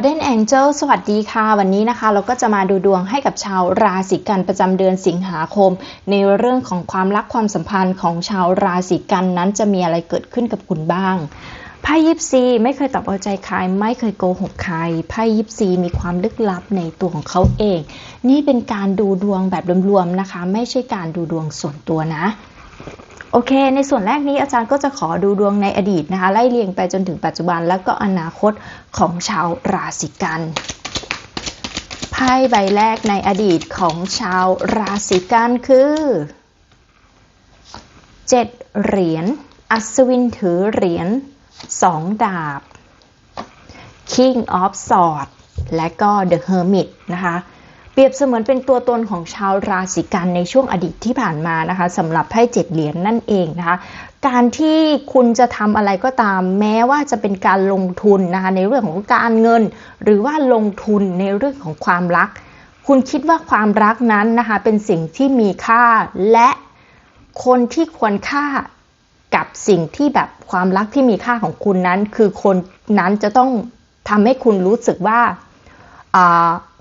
Golden Angel สวัสดีค่ะ วันนี้นะคะ เราก็จะมาดูดวงให้กับชาวราศีกันประจำเดือนสิงหาคม ในเรื่องของความรักความสัมพันธ์ของชาวราศีกันนั้นจะมีอะไรเกิดขึ้นกับคุณบ้างไพ่ยิปซีไม่เคยตอบเอาใจใคร ไม่เคยโกหกใครไพ่ยิปซีมีความลึกลับในตัวของเขาเอง นี่เป็นการดูดวงแบบรวมๆนะคะ ไม่ใช่การดูดวงส่วนตัวนะ อเค ในส่วนแรกนี้อาจารย์ก็จะขอดูดวงในอดีตนะคะไล่เรียงไปจนถึงปัจจุบัน แล้วก็อนาคตของชาวราศีกันไพ่ใบแรกในอดีตของชาวราศีกันคือเจ็ดเหรียญอัศวินถือเหรียญสองดาบ King of Swords และก็ The Hermit นะคะ เปรียบเสมือนเป็นตัวตนของชาวราศีกันในช่วงอดีตที่ผ่านมานะคะสำหรับไพ่เจ็ดเหรียญนนั่นเองนะคะ การที่คุณจะทำอะไรก็ตาม แม้ว่าจะเป็นการลงทุนนะคะในเรื่องของการเงิน หรือว่าลงทุนในเรื่องของความรัก คุณคิดว่าความรักนั้นนะคะเป็นสิ่งที่มีค่าและคนที่ควรค่ากับสิ่งที่แบบความรักที่มีค่าของคุณนั้น คือคนนั้นจะต้องทำให้คุณรู้สึกว่า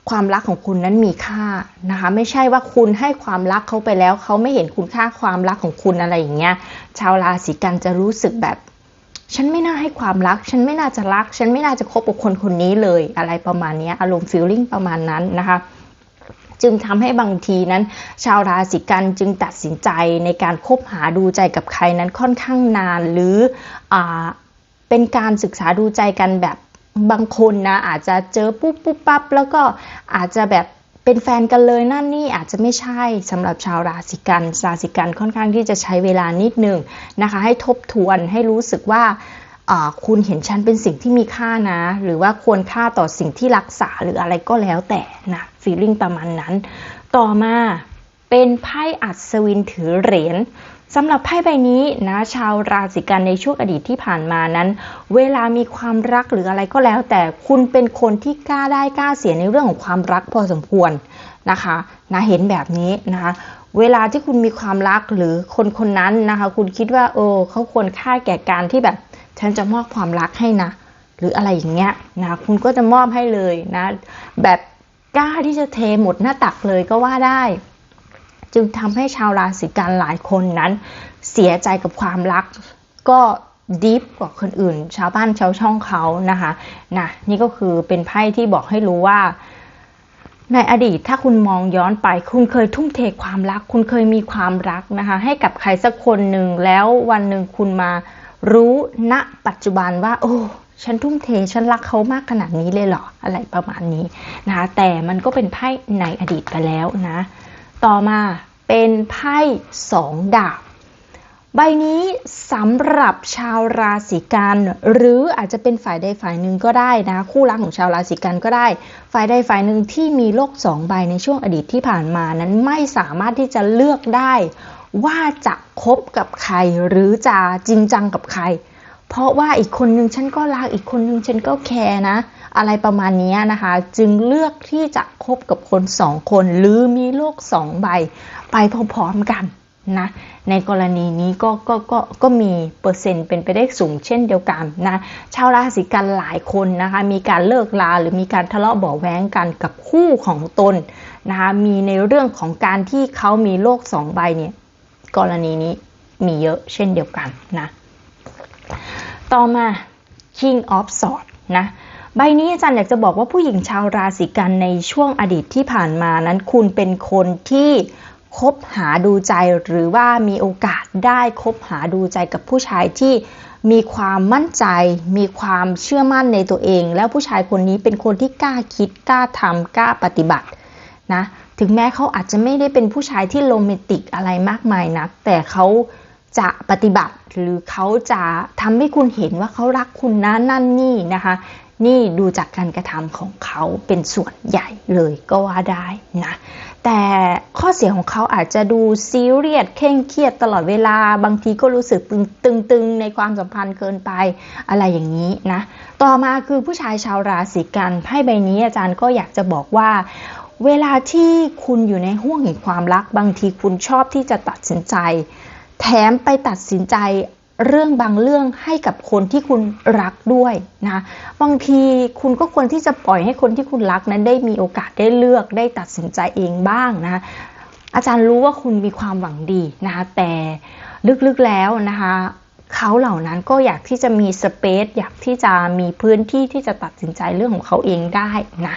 ความรักของคุณนั้นมีค่านะคะ ไม่ใช่ว่าคุณให้ความรักเขาไปแล้วเขาไม่เห็นคุณค่าความรักของคุณอะไรอย่างเงี้ย ชาวราศีกันจะรู้สึกแบบ ฉันไม่น่าให้ความรัก ฉันไม่น่าจะรัก ฉันไม่น่าจะคบกับคนคนนี้เลยอะไรประมาณนี้อารมณ์ฟีลลิ่งประมาณนั้นนะคะจึงทำให้บางทีนั้น ชาวราศีกันจึงตัดสินใจในการคบหาดูใจกับใครนั้นค่อนข้างนานหรืออเป็นการศึกษาดูใจกันแบบ บางคนนะอาจจะเจอปุ๊บปุ๊บปั๊บแล้วก็อาจจะแบบเป็นแฟนกันเลยนั่นนี่อาจจะไม่ใช่สำหรับชาวราศีกันราศีกันค่อนข้างที่จะใช้เวลานิดนึงนะคะ ให้ทบทวนให้รู้สึกว่าคุณเห็นฉันเป็นสิ่งที่มีค่านะ หรือว่าควรค่าต่อสิ่งที่รักษาหรืออะไรก็แล้วแต่นะฟีลลิ่งประมาณนั้น ต่อมาเป็นไพ่อัศวินถือเหรียญ สำหรับไพ่ใบนี้นะชาวราศีกันในช่วงอดีตที่ผ่านมานั้น เวลามีความรักหรืออะไรก็แล้ว แต่คุณเป็นคนที่กล้าได้กล้าเสียในเรื่องของความรักพอสมควรนะคะนะเห็นแบบนี้นะคะเวลาที่คุณมีความรักหรือคนคนนั้นนะคะ คุณคิดว่าเออเขาควรค่าแก่การที่แบบ ฉันจะมอบความรักให้นะ หรืออะไรอย่างเงี้ยนะคุณก็จะมอบให้เลยนะ แบบกล้าที่จะเทหมดหน้าตักเลยก็ว่าได้ จึงทำให้ชาวราศีกันหลายคนนั้น เสียใจกับความรัก ก็ดิฟกว่าคนอื่น ชาวบ้านชาวช่องเขานะคะนะนี่ก็คือเป็นไพ่ที่บอกให้รู้ว่า ในอดีตถ้าคุณมองย้อนไป คุณเคยทุ่มเทความรัก คุณเคยมีความรักนะคะให้กับใครสักคนหนึ่งแล้ววันหนึ่งคุณมารู้ณปัจจุบันว่า โอ้ฉันทุ่มเทฉันรักเขามากขนาดนี้เลยเหรออะไรประมาณนี้นะคะแต่มันก็เป็นไพ่ในอดีตไปแล้วนะ ต่อมาเป็นไพ่สองดาบ ใบนี้สำหรับชาวราศีกันหรืออาจจะเป็นฝ่ายใดฝ่ายหนึ่งก็ได้นะ คู่รักของชาวราศีกันก็ได้ ฝ่ายใดฝ่ายหนึ่งที่มีโลกสองใบในช่วงอดีตที่ผ่านมานั้นไม่สามารถที่จะเลือกได้ ว่าจะคบกับใครหรือจะจริงจังกับใคร เพราะว่าอีกคนนึงฉันก็รักอีกคนนึงฉันก็แคร์นะ อะไรประมาณนี้นะคะ จึงเลือกที่จะคบกับคนสองคน หรือมีโลกสองใบ ไปพร้อมๆกันนะในกรณีนี้ก็ก็ก็ก็มีเปอร์เซ็นต์เป็นไปได้สูงเช่นเดียวกันนะชาวราศีกันหลายคนนะคะมีการเลิกลาหรือมีการทะเลาะเบาแว้งกันกับคู่ของตนนะคะมีในเรื่องของการที่เขามีโลกสองใบเนี่ยกรณีนี้มีเยอะเช่นเดียวกันนะต่อมา King of Swords นะ ใบนี้อาจารย์อยากจะบอกว่าผู้หญิงชาวราศีกันในช่วงอดีตที่ผ่านมานั้น คุณเป็นคนที่คบหาดูใจหรือว่ามีโอกาสได้คบหาดูใจกับผู้ชายที่มีความมั่นใจ มีความเชื่อมั่นในตัวเอง แล้วผู้ชายคนนี้เป็นคนที่กล้าคิดกล้าทำกล้าปฏิบัตินะถึงแม้เขาอาจจะไม่ได้เป็นผู้ชายที่โรแมนติกอะไรมากมายนัก แต่เขาจะปฏิบัติหรือเขาจะทำให้คุณเห็นว่าเขารักคุณนะนั่นนี่นะคะ นี่ดูจากการกระทำของเขาเป็นส่วนใหญ่เลยก็ว่าได้นะ แต่ข้อเสียของเขาอาจจะดูซีเรียสเคร่งเครียดตลอดเวลา บางทีก็รู้สึกตึงๆในความสัมพันธ์เกินไปอะไรอย่างนี้นะ ต่อมาคือผู้ชายชาวราศีกันไพ่ใบนี้อาจารย์ก็อยากจะบอกว่าเวลาที่คุณอยู่ในห่วงแห่งความรัก บางทีคุณชอบที่จะตัดสินใจ แถมไปตัดสินใจ เรื่องบางเรื่องให้กับคนที่คุณรักด้วยนะบางทีคุณก็ควรที่จะปล่อยให้คนที่คุณรักนั้นได้มีโอกาสได้เลือกได้ตัดสินใจเองบ้างนะอาจารย์รู้ว่าคุณมีความหวังดีนะคะแต่ลึกๆแล้วนะคะเขาเหล่านั้นก็อยากที่จะมีสเปซอยากที่จะมีพื้นที่ที่จะตัดสินใจเรื่องของเขาเองได้นะ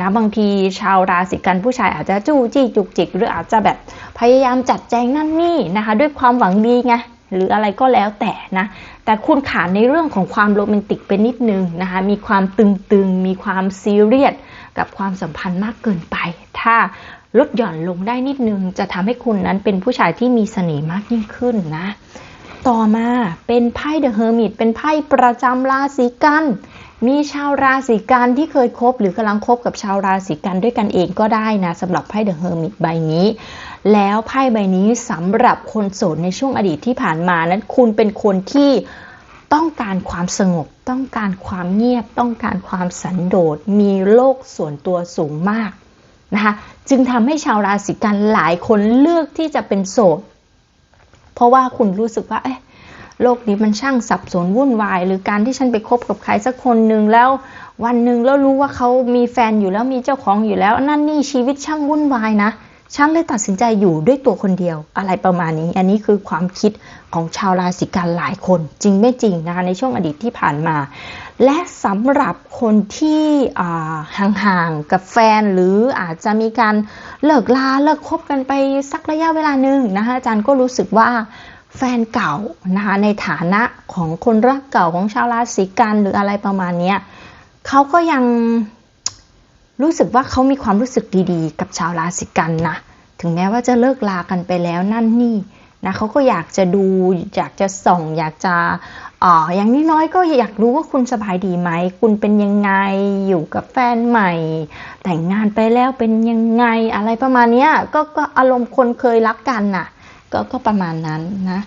นะบางทีชาวราศีกันผู้ชายอาจจะจู้จี้จุกจิก หรืออาจจะแบบพยายามจัดแจงนั่นนี่นะคะด้วยความหวังดีไง หรืออะไรก็แล้วแต่นะ แต่คุณขาดในเรื่องของความโรแมนติกไปนิดนึงนะคะ มีความตึงๆ มีความซีเรียสกับความสัมพันธ์มากเกินไป ถ้าลดหย่อนลงได้นิดนึง จะทำให้คุณนั้นเป็นผู้ชายที่มีเสน่ห์มากยิ่งขึ้นนะ ต่อมาเป็นไพ่เดอะเฮอร์มิตเป็นไพ่ประจำราศีกัน มีชาวราศีกันที่เคยคบ หรือกำลังคบกับชาวราศีกันด้วยกันเองก็ได้นะสำหรับไพ่เดอะเฮอร์มิตใบนี้ แล้วไพ่ใบนี้สำหรับคนโสดในช่วงอดีตที่ผ่านมานั้นคุณเป็นคนที่ต้องการความสงบ ต้องการความเงียบ ต้องการความสันโดษ มีโลกส่วนตัวสูงมากนะคะจึงทำให้ชาวราศีกันหลายคนเลือกที่จะเป็นโสด เพราะว่าคุณรู้สึกว่าเอ๊ะโลกนี้มันช่างสับสนวุ่นวาย หรือการที่ฉันไปคบกับใครสักคนหนึ่งแล้ววันหนึ่งแล้วรู้ว่าเขามีแฟนอยู่แล้วมีเจ้าของอยู่แล้ว นั่นนี่ชีวิตช่างวุ่นวายนะ ฉันเลยตัดสินใจอยู่ด้วยตัวคนเดียวอะไรประมาณนี้ อันนี้คือความคิดของชาวราศีกันหลายคนจริงไม่จริงนะคะในช่วงอดีตที่ผ่านมา และสำหรับคนที่ห่างๆกับแฟนหรืออาจจะมีการเลิกลาเลิกคบกันไปสักระยะเวลาหนึ่งนะคะอาจารย์ก็รู้สึกว่าแฟนเก่านะคะในฐานะของคนรักเก่าของชาวราศีกันหรืออะไรประมาณนี้เขาก็ยัง รู้สึกว่าเขามีความรู้สึกดีๆ กับชาวราศีกันนะ ถึงแม้ว่าจะเลิกลากันไปแล้วนั่นนี่นะเขาก็อยากจะดู อยากจะส่อง อยากจะอ๋ออย่างน้อยๆก็อยากรู้ว่าคุณสบายดีไหม คุณเป็นยังไงอยู่กับแฟนใหม่ แต่งงานไปแล้วเป็นยังไงอะไรประมาณนี้ก็ก็อารมณ์คนเคยรักกันน่ะ ก็ก็ประมาณนั้นนะ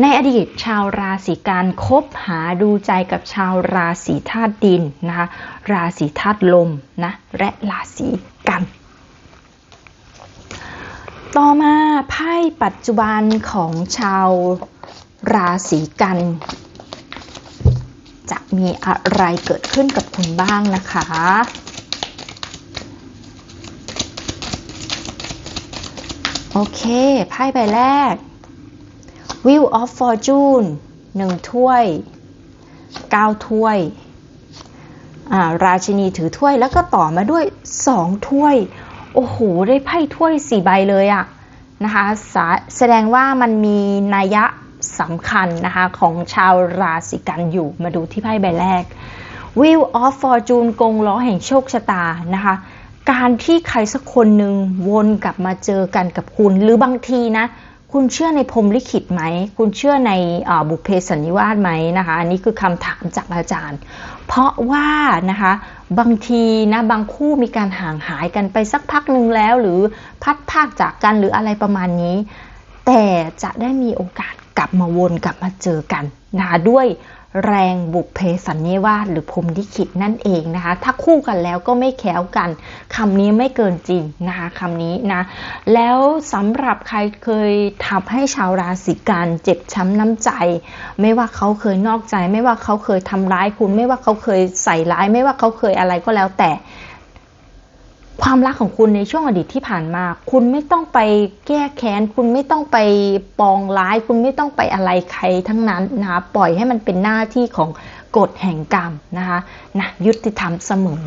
ในอดีตชาวราศีกันคบหาดูใจกับชาวราศีธาตุดินนะคะราศีธาตุลมนะและราศีกัน ต่อมาไพ่ปัจจุบันของชาวราศีกัน จะมีอะไรเกิดขึ้นกับคุณบ้างนะคะโอเคไพ่ใบแรก Wheel of Fortune หนึ่งถ้วยเก้าถ้วย ราชินีถือถ้วยแล้วก็ต่อมาด้วยสองถ้วย โอ้โห ได้ไพ่ถ้วยสี่ใบเลยอะนะคะแสดงว่ามันมีนัยะสำคัญนะคะของชาวราศีกันอยู่มาดูที่ไพ่ใบแรก Wheel of Fortune กงล้อแห่งโชคชะตานะคะการที่ใครสักคนหนึ่งวนกลับมาเจอกันกับคุณ หรือบางทีนะ คุณเชื่อในพรมลิขิตไหม คุณเชื่อในบุพเพสันนิวาสไหมนะคะ อันนี้คือคำถามจากอาจารย์ เพราะว่านะคะบางทีนะบางคู่มีการห่างหายกันไปสักพักหนึ่งแล้ว หรือพัดภาคจากกันหรืออะไรประมาณนี้ แต่จะได้มีโอกาสกลับมาวนกลับมาเจอกันนะคะด้วย แรงบุกเพสันนิวาสหรือพรมลิขิตนั่นเองนะคะ ถ้าคู่กันแล้วก็ไม่แค้วกันคำนี้ไม่เกินจริงนะคะคำนี้นะ แล้วสำหรับใครเคยทำให้ชาวราศีกันเจ็บช้ำน้ำใจ ไม่ว่าเขาเคยนอกใจ ไม่ว่าเขาเคยทำร้ายคุณ ไม่ว่าเขาเคยใส่ร้าย ไม่ว่าเขาเคยอะไรก็แล้วแต่ ความรักของคุณในช่วงอดีตที่ผ่านมา คุณไม่ต้องไปแก้แค้น คุณไม่ต้องไปปองร้าย คุณไม่ต้องไปอะไรใครทั้งนั้นนะคะปล่อยให้มันเป็นหน้าที่ของกฎแห่งกรรมนะคะนะยุติธรรมเสมอ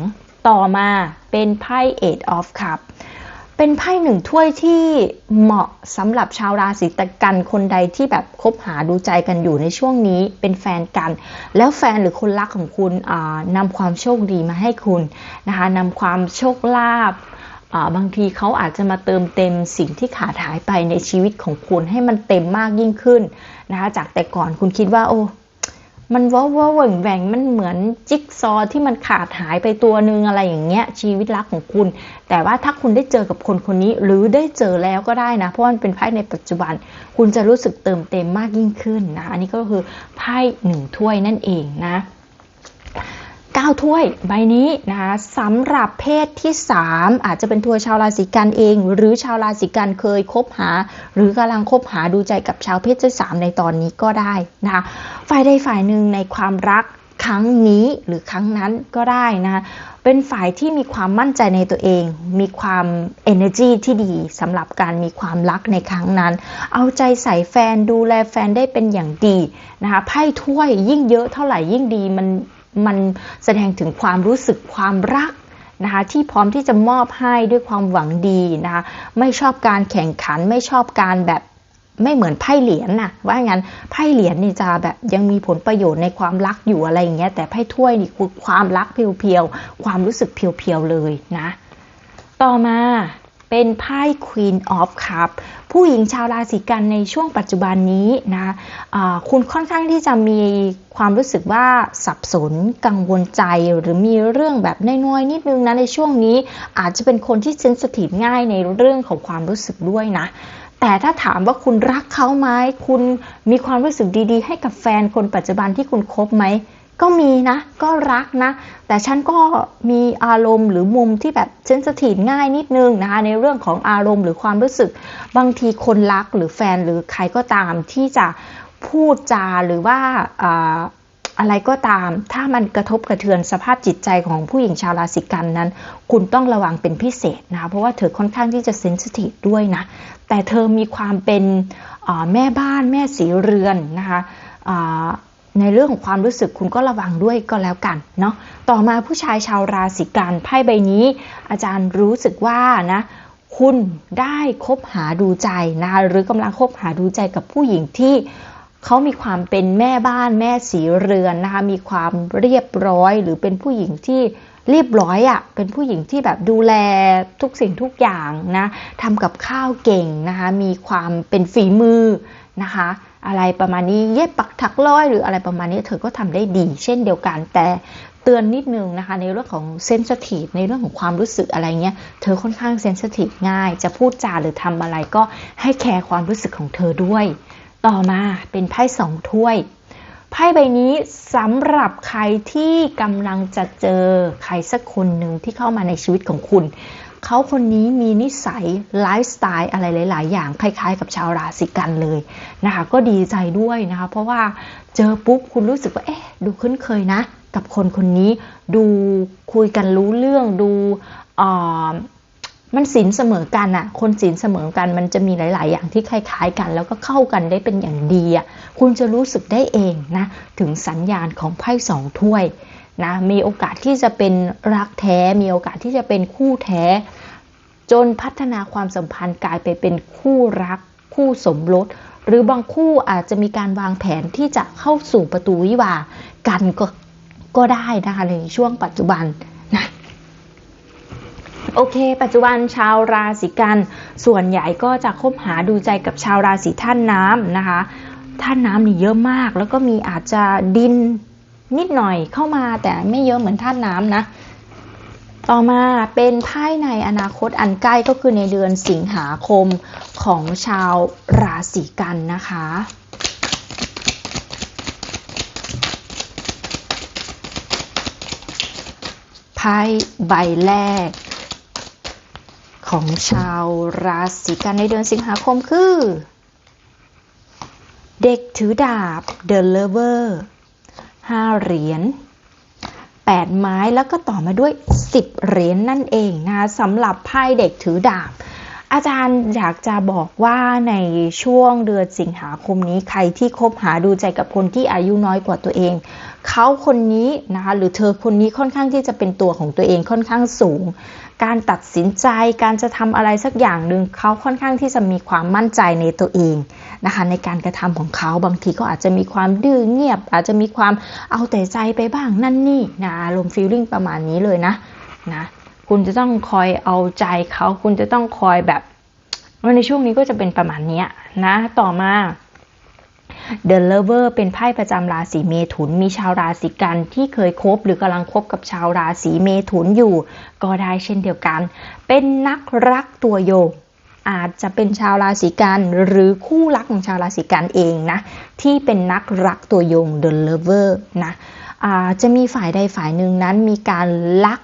ต่อมาเป็นไพ่ Eight of Cups เป็นไพ่หนึ่งถ้วยที่เหมาะสำหรับชาวราศีตะกันคนใดที่แบบคบหาดูใจกันอยู่ในช่วงนี้เป็นแฟนกัน แล้วแฟนหรือคนรักของคุณนำความโชคดีมาให้คุณนะคะนำความโชคลาภบางทีเขาอาจจะมาเติมเต็มสิ่งที่ขาดหายไปในชีวิตของคุณให้มันเต็มมากยิ่งขึ้นนะคะจากแต่ก่อนคุณคิดว่าโอ้ มันว้าวแหว่งแหว่งมันเหมือนจิ๊กซอที่มันขาดหายไปตัวนึงอะไรอย่างเงี้ยชีวิตรักของคุณ แต่ว่าถ้าคุณได้เจอกับคนคนนี้ หรือได้เจอแล้วก็ได้นะเพราะมันเป็นไพ่ในปัจจุบัน คุณจะรู้สึกเติมเต็มมากยิ่งขึ้นนะอันนี้ก็คือไพ่หนึ่งถ้วยนั่นเองนะ 9 ถ้วยใบนี้นะคะสำหรับเพศที่ 3 อาจจะเป็นทัวชาวราศีกันเอง หรือชาวราศีกันเคยคบหา หรือกำลังคบหาดูใจกับชาวเพศที่ 3 ในตอนนี้ก็ได้นะคะฝ่ายใดฝ่ายหนึ่งในความรักครั้งนี้หรือครั้งนั้นก็ได้นะเป็นฝ่ายที่มีความมั่นใจในตัวเอง มีความ energy ที่ดีสำหรับการมีความรักในครั้งนั้น เอาใจใส่แฟนดูแลแฟนได้เป็นอย่างดีนะคะไพ่ถ้วยยิ่งเยอะเท่าไหร่ยิ่งดีมัน มันแสดงถึงความรู้สึกความรักนะคะที่พร้อมที่จะมอบให้ด้วยความหวังดีนะคะไม่ชอบการแข่งขันไม่ชอบการแบบไม่เหมือนไพ่เหรียญน่ะว่างั้นไพ่เหรียญนี่จะแบบยังมีผลประโยชน์ในความรักอยู่อะไรอย่างเงี้ยแต่ไพ่ถ้วยนี่คือความรักเพียวๆความรู้สึกเพียวๆเลยนะ ต่อมา เป็นไพ่ Queen of Cup ผู้หญิงชาวราศีกันในช่วงปัจจุบันนี้นะะคุณค่อนข้างที่จะมีความรู้สึกว่าสับสนกังวลใจหรือมีเรื่องแบบน้อยๆนิดนึงนะในช่วงนี้อาจจะเป็นคนที่เซนสทีฟง่ายในเรื่องของความรู้สึกด้วยนะแต่ถ้าถามว่าคุณรักเขาไหมคุณมีความรู้สึกดีๆ ให้กับแฟนคนปัจจุบันที่คุณคบไหม ก็มีนะ ก็รักนะ แต่ฉันก็มีอารมณ์หรือมุมที่แบบเซนสทีฟง่ายนิดนึงนะคะในเรื่องของอารมณ์หรือความรู้สึก บางทีคนรักหรือแฟนหรือใครก็ตามที่จะพูดจาหรือว่าอะไรก็ตาม ถ้ามันกระทบกระเทือนสภาพจิตใจของผู้หญิงชาวราศีกันนั้น คุณต้องระวังเป็นพิเศษนะคะเพราะว่าเธอค่อนข้างที่จะเซนซิทีฟด้วยนะ แต่เธอมีความเป็นแม่บ้านแม่สีเรือนนะคะ ในเรื่องของความรู้สึกคุณก็ระวังด้วยก็แล้วกันเนาะต่อมาผู้ชายชาวราศีกันไพ่ใบนี้ อาจารย์รู้สึกว่านะคุณได้คบหาดูใจนะคะหรือกำลังคบหาดูใจกับผู้หญิงที่เขามีความเป็นแม่บ้านแม่สีเรือนนะคะมีความเรียบร้อยหรือเป็นผู้หญิงที่เรียบร้อยอะ่ะเป็นผู้หญิงที่แบบดูแลทุกสิ่งทุกอย่างนะทำกับข้าวเก่งนะคะมีความเป็นฝีมือนะคะ อะไรประมาณนี้เย็บปักถักร้อยหรืออะไรประมาณนี้เธอก็ทำได้ดี เช่นเดียวกัน แต่เตือนนิดนึงนะคะ ในเรื่องของเซนสทีฟในเรื่องของความรู้สึกอะไรเงี้ยเธอค่อนข้างเซนสทีฟง่าย จะพูดจาหรือทำอะไรก็ให้แคร์ความรู้สึกของเธอด้วย ต่อมาเป็นไพ่สองถ้วยไพ่ใบนี้สำหรับใครที่กำลังจะเจอใครสักคนหนึ่งที่เข้ามาในชีวิตของคุณ เขาคนนี้มีนิสัยไลฟ์สไตล์อะไรหลาย ๆ อย่างคล้าย ๆ กับชาวราศีกันเลยนะคะ ก็ดีใจด้วยนะคะ เพราะว่าเจอปุ๊บคุณรู้สึกว่าเอ๊ะดูคุ้นเคยนะ กับคนคนนี้ดูคุยกันรู้เรื่องดูมันสินเสมอกันอะคนสินเสมอกันมันจะมีหลาย ๆ อย่างที่คล้ายๆกัน แล้วก็เข้ากันได้เป็นอย่างดีอะคุณจะรู้สึกได้เองนะ ถึงสัญญาณของไพ่สองถ้วย นะมีโอกาสที่จะเป็นรักแท้ มีโอกาสที่จะเป็นคู่แท้ จนพัฒนาความสัมพันธ์กลายไปเป็นคู่รัก คู่สมรสหรือบางคู่อาจจะมีการวางแผนที่จะเข้าสู่ประตูวิวากันก็ก็ได้นะคะในช่วงปัจจุบันนะโอเค ปัจจุบันชาวราศีกัน ส่วนใหญ่ก็จะคบหาดูใจกับชาวราศีท่านน้ำนะคะท่านน้ำนี่เยอะมาก แล้วก็มีอาจจะดิน นิดหน่อยเข้ามาแต่ไม่เยอะเหมือนท่านน้ำนะ ต่อมาเป็นไพ่ในอนาคตอันใกล้ก็คือในเดือนสิงหาคมของชาวราศีกันนะคะไพ่ใบแรก ของชาวราศีกันในเดือนสิงหาคมคือ เด็กถือดาบ The Lover ห้าเหรียญ8 ไม้แล้วก็ต่อมาด้วย 10 เหรียญนนั่นเองนะคะสำหรับไพ่เด็กถือดาบ อาจารย์อยากจะบอกว่าในช่วงเดือนสิงหาคมนี้ใครที่คบหาดูใจกับคนที่อายุน้อยกว่าตัวเอง เขาคนนี้นะคะหรือเธอคนนี้ค่อนข้างที่จะเป็นตัวของตัวเองค่อนข้างสูง การตัดสินใจการจะทำอะไรสักอย่างหนึ่งเขาค่อนข้างที่จะมีความมั่นใจในตัวเองนะคะในการกระทำของเขาบางทีก็อาจจะมีความดื้อเงียบ อาจจะมีความเอาแต่ใจไปบ้างนั่นนี่นะอารมณ์ฟีลลิ่งประมาณนี้เลยนะนะคุณจะต้องคอยเอาใจเขา คุณจะต้องคอยแบบในช่วงนี้ก็จะเป็นประมาณนี้นะต่อมา The Lover เป็นไพ่ประจำราศีเมถุน มีชาวราศีกันที่เคยคบหรือกำลังคบกับชาวราศีเมถุนอยู่ ก็ได้เช่นเดียวกัน เป็นนักรักตัวโยงอาจจะเป็นชาวราศีกันหรือคู่รักของชาวราศีกันเองนะ ที่เป็นนักรักตัวยง The Lover นะอ่าจะมีฝ่ายใดฝ่ายหนึ่งนั้นมีการลัก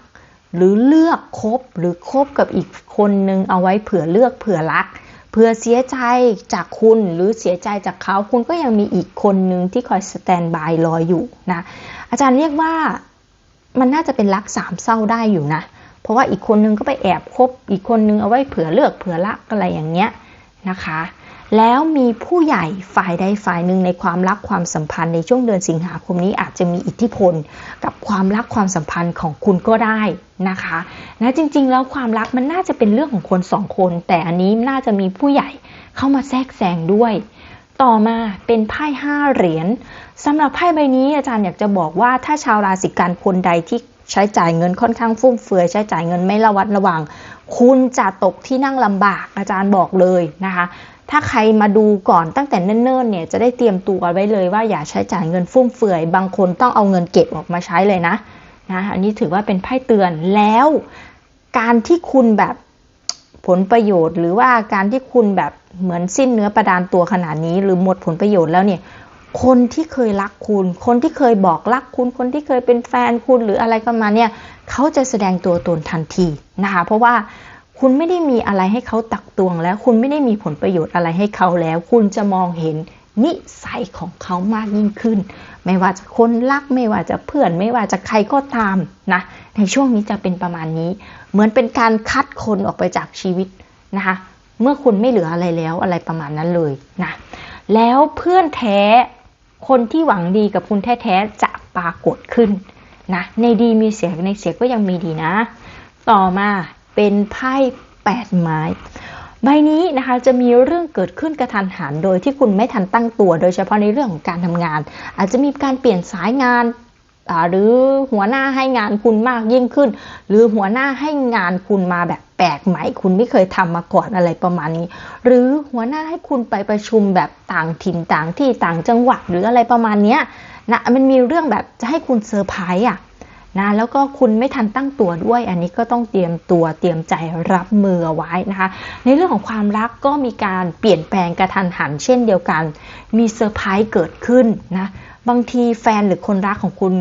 หรือเลือกคบหรือคบกับอีกคนนึงเอาไว้เผื่อเลือกเผื่อรัก เผื่อเสียใจจากคุณหรือเสียใจจากเขา คุณก็ยังมีอีกคนนึงที่คอยสแตนบายรออยู่นะ อาจารย์เรียกว่ามันน่าจะเป็นรักสามเศร้าได้อยู่นะ เพราะว่าอีกคนนึงก็ไปแอบคบอีกคนนึงเอาไว้เผื่อเลือกเผื่อละกอะไรอย่างเงี้ยนะคะ แล้วมีผู้ใหญ่ฝ่ายใดฝ่ายหนึ่งในความรักความสัมพันธ์ในช่วงเดือนสิงหาคมนี้อาจจะมีอิทธิพลกับความรักความสัมพันธ์ของคุณก็ได้นะคะนะจริงๆ แล้วความรักมันน่าจะเป็นเรื่องของคนสองคน แต่อันนี้น่าจะมีผู้ใหญ่เข้ามาแทรกแซงด้วย ต่อมาเป็นไพ่ห้าเหรียญสำหรับไพ่ใบนี้อาจารย์อยากจะบอกว่าถ้าชาวราศีกันคนใดที่ใช้จ่ายเงินค่อนข้างฟุ่มเฟือยใช้จ่ายเงินไม่ระวัดระวัง คุณจะตกที่นั่งลำบากอาจารย์บอกเลยนะคะ ถ้าใครมาดูก่อนตั้งแต่เนิ่นๆเนี่ยจะได้เตรียมตัวไว้เลยว่าอย่าใช้จ่ายเงินฟุ่มเฟือย บางคนต้องเอาเงินเก็บออกมาใช้เลยนะนะอันนี้ถือว่าเป็นไพ่เตือนแล้วการที่คุณแบบผลประโยชน์ หรือว่าการที่คุณแบบเหมือนสิ้นเนื้อประดานตัวขนาดนี้ หรือหมดผลประโยชน์แล้วเนี่ยคนที่เคยรักคุณ คนที่เคยบอกรักคุณ คนที่เคยเป็นแฟนคุณหรืออะไรก็มาณเนี่ยเขาจะแสดงตัวตนทันทีนะคะเพราะว่า คุณไม่ได้มีอะไรให้เขาตักตวงแล้ว คุณไม่ได้มีผลประโยชน์อะไรให้เขาแล้ว คุณจะมองเห็นนิสัยของเขามากยิ่งขึ้น ไม่ว่าจะคนรักไม่ว่าจะเพื่อน ไม่ว่าจะใครก็ตามนะ ในช่วงนี้จะเป็นประมาณนี้ เหมือนเป็นการคัดคนออกไปจากชีวิตนะคะ เมื่อคุณไม่เหลืออะไรแล้วอะไรประมาณนั้นเลยนะ แล้วเพื่อนแท้คนที่หวังดีกับคุณแท้ๆจะปรากฏขึ้นนะ ในดีมีเสียในเสียก็ยังมีดีนะ ต่อมา เป็นไพ่แปดไม้ใบนี้นะคะจะมีเรื่องเกิดขึ้นกระทันหันโดยที่คุณไม่ทันตั้งตัว โดยเฉพาะในเรื่องของการทำงาน อาจจะมีการเปลี่ยนสายงานหรือหัวหน้าให้งานคุณมากยิ่งขึ้น หรือหัวหน้าให้งานคุณมาแบบแปลกใหม่คุณไม่เคยทำมาก่อนอะไรประมาณนี้ หรือหัวหน้าให้คุณไปประชุมแบบต่างถิ่นต่างที่ต่างจังหวัดหรืออะไรประมาณนี้นะมันมีเรื่องแบบจะให้คุณเซอร์ไพรส์อะ นะแล้วก็คุณไม่ทันตั้งตัวด้วย อันนี้ก็ต้องเตรียมตัวเตรียมใจรับมือไว้นะคะ ในเรื่องของความรักก็มีการเปลี่ยนแปลงกระทันหันเช่นเดียวกัน มีเซอร์ไพรส์เกิดขึ้นนะบางทีแฟนหรือคนรักของคุณ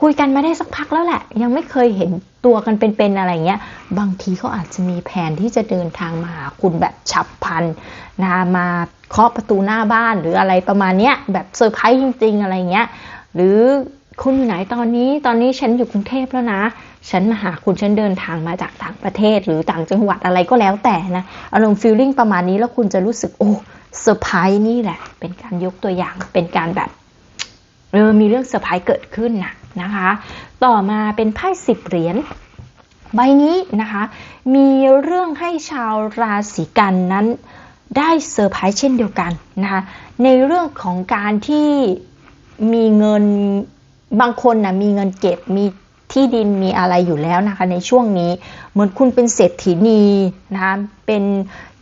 คุยกันมาได้สักพักแล้วแหละ ยังไม่เคยเห็นตัวกันเป็นๆอะไรเงี้ย บางทีเขาอาจจะมีแผนที่จะเดินทางมาหาคุณแบบฉับพลันนะมาเคาะประตูหน้าบ้านหรืออะไรประมาณเนี้ยแบบเซอร์ไพรส์จริง ๆ อะไรเงี้ย หรือ คุณอยู่ไหนตอนนี้ ตอนนี้ฉันอยู่กรุงเทพแล้วนะ ฉันมาหาคุณฉันเดินทางมาจากต่างประเทศหรือต่างจังหวัดอะไรก็แล้วแต่นะอารมณ์ฟีลลิ่งประมาณนี้แล้วคุณจะรู้สึกโอ้เซอร์ไพรส์นี่แหละ เป็นการยกตัวอย่างเป็นการแบบเออมีเรื่องเซอร์ไพรส์เกิดขึ้นนะนะคะ ต่อมาเป็นไพ่สิบเหรียญใบนี้นะคะ มีเรื่องให้ชาวราศีกันนั้นได้เซอร์ไพรส์เช่นเดียวกันนะคะในเรื่องของการที่มีเงิน บางคนนะมีเงินเก็บมีที่ดินมีอะไรอยู่แล้วนะคะในช่วงนี้เหมือนคุณเป็นเศรษฐีนีนะคะเป็น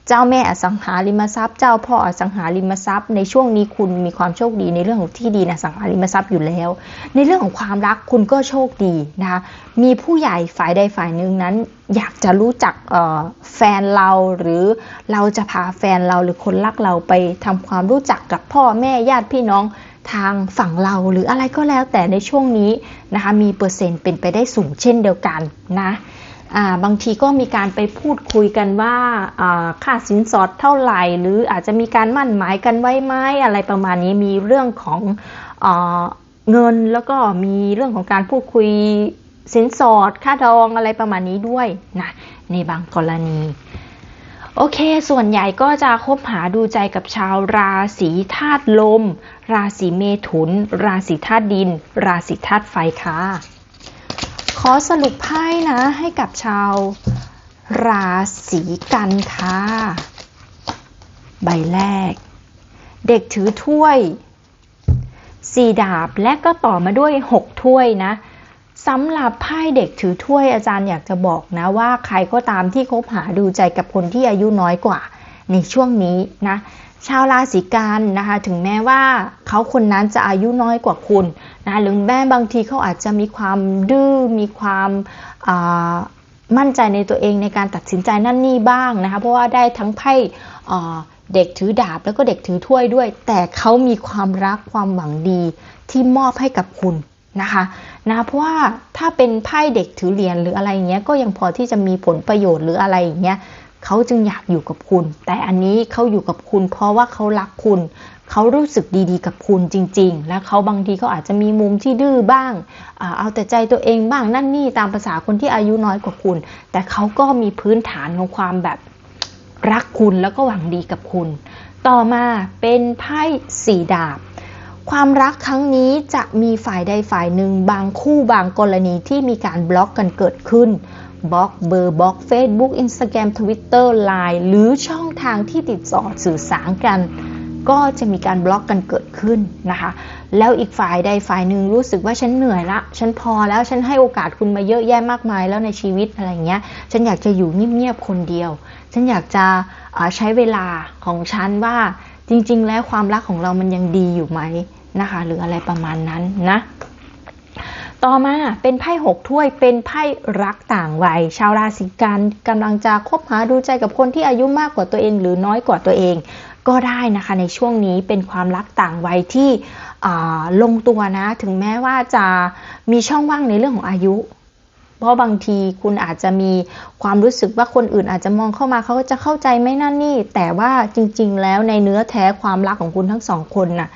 เจ้าแม่อสังหาริมทรัพย์ เจ้าพ่ออสังหาริมทรัพย์ ในช่วงนี้คุณมีความโชคดีในเรื่องของที่ดินอสังหาริมทรัพย์อยู่แล้ว ในเรื่องของความรักคุณก็โชคดีนะคะมีผู้ใหญ่ฝ่ายใดฝ่ายหนึ่งนั้น อยากจะรู้จักแฟนเราหรือเราจะพาแฟนเราหรือคนรักเราไปทำความรู้จักกับพ่อแม่ญาติพี่น้อง ทางฝั่งเราหรืออะไรก็แล้วแต่ในช่วงนี้นะคะมีเปอร์เซ็นต์เป็นไปได้สูงเช่นเดียวกันนะบางทีก็มีการไปพูดคุยกันว่าค่าสินสอดเท่าไหร่ หรืออาจจะมีการมั่นหมายกันไว้ไหมอะไรประมาณนี้มีเรื่องของเอเงินแล้วก็มีเรื่องของการพูดคุยสินสอดค่าดองอะไรประมาณนี้ด้วยนะในบางกรณี โอเค ส่วนใหญ่ก็จะคบหาดูใจกับชาวราศีธาตุลม ราศีเมถุน ราศีธาตุดิน ราศีธาตุไฟค่ะ ขอสรุปไพ่นะให้กับชาวราศีกันค่ะ ใบแรก เด็กถือถ้วยสี่ดาบและก็ต่อมาด้วยหกถ้วยนะ สำหรับไพ่เด็กถือถ้วยอาจารย์อยากจะบอกนะว่าใครก็ตามที่คบหาดูใจกับคนที่อายุน้อยกว่าในช่วงนี้นะชาวราศีกันนะคะถึงแม้ว่าเขาคนนั้นจะอายุน้อยกว่าคุณนะหรือแม้บางทีเขาอาจจะมีความดื้อมีความมั่นใจในตัวเองในการตัดสินใจนั่นนี่บ้างนะคะเพราะว่าได้ทั้งไพ่เด็กถือดาบแล้วก็เด็กถือถ้วยด้วย แต่เขามีความรักความหวังดีที่มอบให้กับคุณ นะคะนะเพราะว่าถ้าเป็นไพ่เด็กถือเหรียญหรืออะไรอย่างเงี้ยก็ยังพอที่จะมีผลประโยชน์หรืออะไรอย่างเงี้ยเขาจึงอยากอยู่กับคุณ แต่อันนี้เขาอยู่กับคุณ เพราะว่าเขารักคุณเขารู้สึกดีๆ กับคุณจริง ๆ และเขาบางทีเขาอาจจะมีมุมที่ดื้อบ้างเอาแต่ใจตัวเองบ้างนั่นนี่ตามภาษาคนที่อายุน้อยกว่าคุณ แต่เขาก็มีพื้นฐานของความแบบรักคุณแล้วก็หวังดีกับคุณ ต่อมาเป็นไพ่สี่ดาบ ความรักครั้งนี้จะมีฝ่ายใดฝ่ายหนึ่งบางคู่บางกรณีที่มีการบล็อกกันเกิดขึ้นบล็อกเบอร์บล็อก Facebook Instagram Twitter Line หรือช่องทางที่ติดต่อสื่อสารกัน ก็จะมีการบล็อกกันเกิดขึ้นนะคะ แล้วอีกฝ่ายใดฝ่ายหนึ่งรู้สึกว่าฉันเหนื่อยละ ฉันพอแล้วฉันให้โอกาสคุณมาเยอะแยะมากมายแล้วในชีวิตอะไรเงี้ย ฉันอยากจะอยู่เงียบๆคนเดียว ฉันอยากจะใช้เวลาของฉันว่าจริง ๆ แล้วความรักของเรามันยังดีอยู่ไหม นะคะ หรืออะไรประมาณนั้นนะ ต่อมาเป็นไพ่หกถ้วยเป็นไพ่รักต่างวัย ชาวราศีกันกำลังจะคบหาดูใจกับคนที่อายุมากกว่าตัวเอง หรือน้อยกว่าตัวเองก็ได้นะคะในช่วงนี้เป็นความรักต่างวัยที่ลงตัวนะ ถึงแม้ว่าจะมีช่องว่างในเรื่องของอายุ เพราะบางทีคุณอาจจะมีความรู้สึกว่าคนอื่นอาจจะมองเข้ามาเขาก็จะเข้าใจไม่นั่นนี่ แต่ว่าจริงๆ แล้วในเนื้อแท้ความรักของคุณทั้งสองคนน่ะ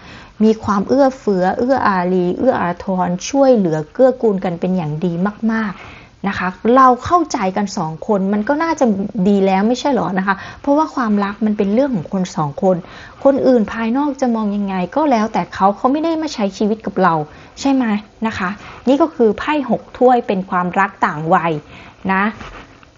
มีความเอื้อเฟื้อ เอื้ออารี เอื้ออาทร ช่วยเหลือเกื้อกูลกันเป็นอย่างดีมาก ๆนะคะ เราเข้าใจกันสองคนมันก็น่าจะดีแล้วไม่ใช่หรอนะคะ เพราะว่าความรักมันเป็นเรื่องของคนสองคน คนอื่นภายนอกจะมองยังไงก็แล้วแต่เขาเขาไม่ได้มาใช้ชีวิตกับเรา ใช่ไหมนะคะ นี่ก็คือไพ่หกถ้วยเป็นความรักต่างวัยนะ